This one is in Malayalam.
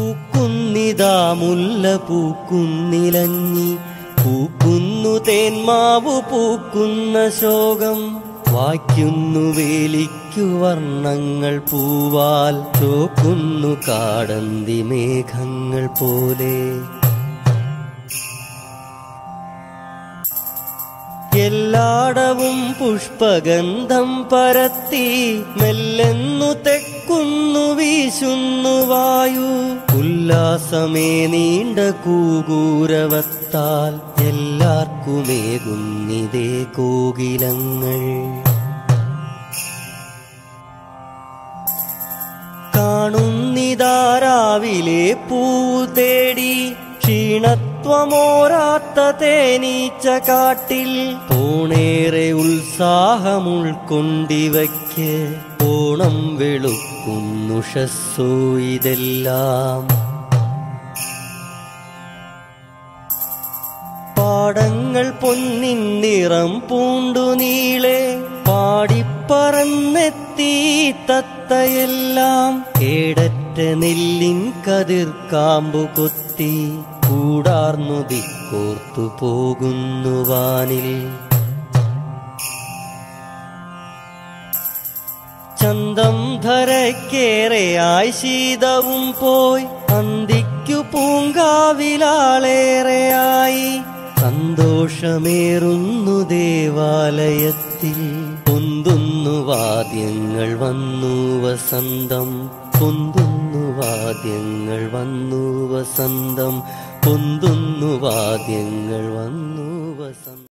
പൂക്കുന്നിതാ മുല്ല പൂക്കുന്നിലഞ്ഞി. പൂക്കുന്നു തേന്മാവു പൂക്കുന്ന ശോകം. വായ്ക്കുന്നു വേലിക്കു വർണങ്ങൾ പൂവാൽ. ചോക്കുന്നു കാടന്തി മേഘങ്ങൾ പോലെ. എല്ലാടവും പുഷ്പഗന്ധം പരത്തി മെല്ലെന്നു തെക്കുന്നു വീശുന്നു വായു. ഉല്ലാസമേ നീണ്ട കൂകൂരവത്താൽ എല്ലാർക്കുമേകുന്നിതേ കോകിലങ്ങൾ. കാണുന്നിതാരാവിലെ പൂ തേടി ക്ഷീണത്വമോരാത്ത തേനീച്ച കാട്ടിൽ പൂണേറെ ഉത്സാഹം ഉൾക്കൊണ്ടിവയ്ക്ക് ഓണം വെളുക്കുന്നുഷസ്സോ ഇതെല്ലാം. പാടങ്ങൾ പൊന്നിൻ നിറം പൂണ്ടു നീളെ പാടിപ്പറന്നെത്തി തത്തയെല്ലാം. കേടറ്റ നെല്ലിൻ കതിർ കതിർക്കാമ്പു കൊത്തി കൂടാർന്നു ദിക്കോർത്തു പോകുന്നു വാനിൽ. ചന്തം ധരക്കേറെയായി ശീതവും പോയി അന്തിക്കു പൂങ്കാവിലാളേറെയായി. സന്തോഷമേറുന്നു ദേവാലയത്തിൽ. പൊന്തുന്നു വാദ്യങ്ങൾ വന്നു വസന്തം. പൊന്തുന്നു വാദ്യങ്ങൾ വന്നു വസന്തം. പൊന്തുന്നു വാദ്യങ്ങൾ വന്നു വസന്തം.